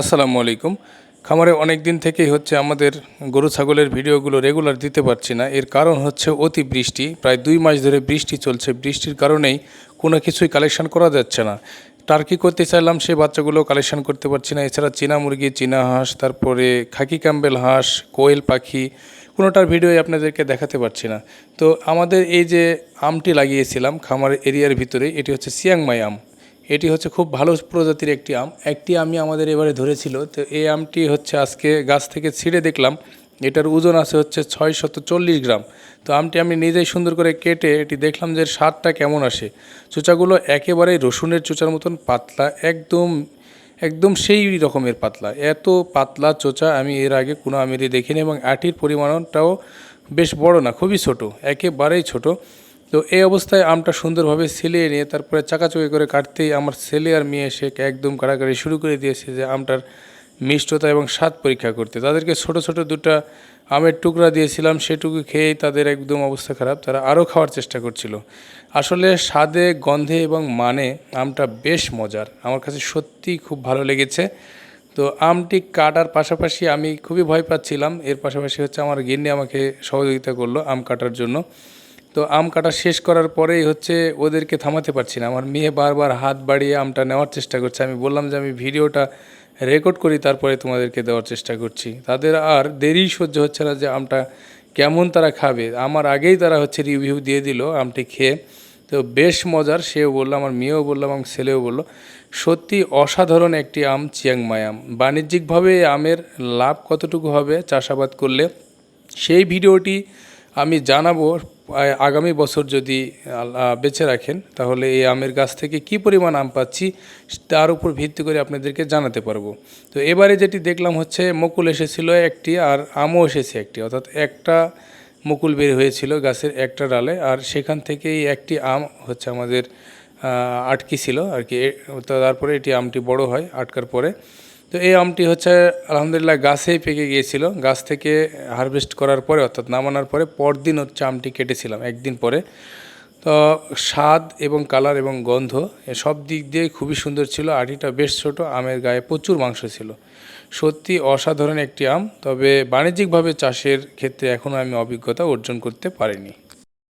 আসসালামু আলাইকুম। খামারে অনেক দিন থেকেই হচ্ছে আমাদের গরু ছাগলের ভিডিওগুলো রেগুলার দিতে পারছি না। এর কারণ হচ্ছে অতি বৃষ্টি প্রায় দুই মাস ধরে বৃষ্টি চলছে। বৃষ্টির কারণেই কোনো কিছুই কালেকশন করা যাচ্ছে না। টার্কি করতে চাইলাম, সেই বাচ্চাগুলো কালেকশন করতে পারছি না। এছাড়া চীনা মুরগি, চীনা হাঁস, তারপরে খাকি ক্যাম্বেল হাঁস, কোয়েল পাখি, কোনোটার ভিডিওই আপনাদেরকে দেখাতে পারছি না। তো আমাদের এই যে আমটি লাগিয়েছিলাম খামার এরিয়ার ভিতরে, এটি হচ্ছে সিয়াংমাই আম। এটি হচ্ছে খুব ভালো প্রজাতির একটি আম। একটি আমি আমাদের এবারে ধরেছিল। তো এই আমটি হচ্ছে আজকে গাছ থেকে ছিঁড়ে দেখলাম। এটার ওজন আছে হচ্ছে ছয় শত চল্লিশ গ্রাম। তো আমটি আমি নিজেই সুন্দর করে কেটে এটি দেখলাম যে স্বাদটা কেমন আসে। চোচাগুলো একেবারেই রসুনের চোচার মতন পাতলা, একদম একদম সেই রকমের পাতলা। এত পাতলা চোচা আমি এর আগে কোনো আমেরই দেখিনি এবং আটির পরিমাণটাও বেশ বড় না, খুবই ছোট, একেবারেই ছোট। তো এই অবস্থায় আমটা সুন্দরভাবে ছেলিয়ে নিয়ে তারপরে চাকাচুকি করে কাটতেই আমার ছেলে আর মেয়ে এসে একদম কাড়াকাড়ি শুরু করে দিয়েছে যে আমটার মিষ্টতা এবং স্বাদ পরীক্ষা করতে। তাদেরকে ছোট ছোট দুটা আমের টুকরা দিয়েছিলাম, সেটুকু খেয়েই তাদের একদম অবস্থা খারাপ। তারা আরও খাওয়ার চেষ্টা করছিল। আসলে স্বাদে, গন্ধে এবং মানে আমটা বেশ মজার। আমার কাছে সত্যিই খুব ভালো লেগেছে। তো আমটি কাটার পাশাপাশি আমি খুবই ভয় পাচ্ছিলাম। এর পাশাপাশি হচ্ছে আমার গিন্নি আমাকে সহযোগিতা করল আম কাটার জন্য। তো আম কাটা শেষ করার পরেই হচ্ছে ওদেরকে থামাতে পারছি না। আমার মেয়ে বারবার হাত বাড়িয়ে আমটা নেওয়ার চেষ্টা করছে। আমি বললাম যে আমি ভিডিওটা রেকর্ড করি, তারপরে তোমাদেরকে দেওয়ার চেষ্টা করছি। তাদের আর দেরি সহ্য হচ্ছে না যে আমটা কেমন তারা খাবে। আমার আগেই তারা হচ্ছে রিভিউ দিয়ে দিল আমটি খেয়ে। তো বেশ মজার, সেও বলল, আমার মেয়েও বলল এবং ছেলেও বলল, সত্যি অসাধারণ একটি আম চিয়াংমাই আম। বাণিজ্যিকভাবে আমের লাভ কতটুকু হবে চাষাবাদ করলে সেই ভিডিওটি আমি জানাব আগামী বছর যদি বেঁচে রাখেন, তাহলে এই আমের গাছ থেকে কি পরিমাণ আম পাচ্ছি তার উপর ভিত্তি করে আপনাদেরকে জানাতে পারব। তো এবারে যেটি দেখলাম হচ্ছে মুকুল এসেছিল একটি আর আমও এসেছে একটি। অর্থাৎ একটা মুকুল বের হয়েছিল গাছের একটা ডালে আর সেখান থেকেই একটি আম হচ্ছে আমাদের আটকি ছিল আর কি। তারপরে এটি আমটি বড় হয়, আটকার পরে তো এই আমটি হচ্ছে, আলহামদুলিল্লাহ গাছেই পেকে গিয়েছিল। গাছ থেকে হারভেস্ট করার পরে, অর্থাৎ নামানোর পরে, পরদিন হচ্ছে আমটি কেটেছিলাম, একদিন পরে। তো স্বাদ এবং কালার এবং গন্ধ সব দিক দিয়ে খুবই সুন্দর ছিল। আটিটা বেশ ছোট, আমের গায়ে প্রচুর মাংস ছিল। সত্যি অসাধারণ একটি আম, তবে বাণিজ্যিকভাবে চাষের ক্ষেত্রে এখনও আমি অভিজ্ঞতা অর্জন করতে পারিনি।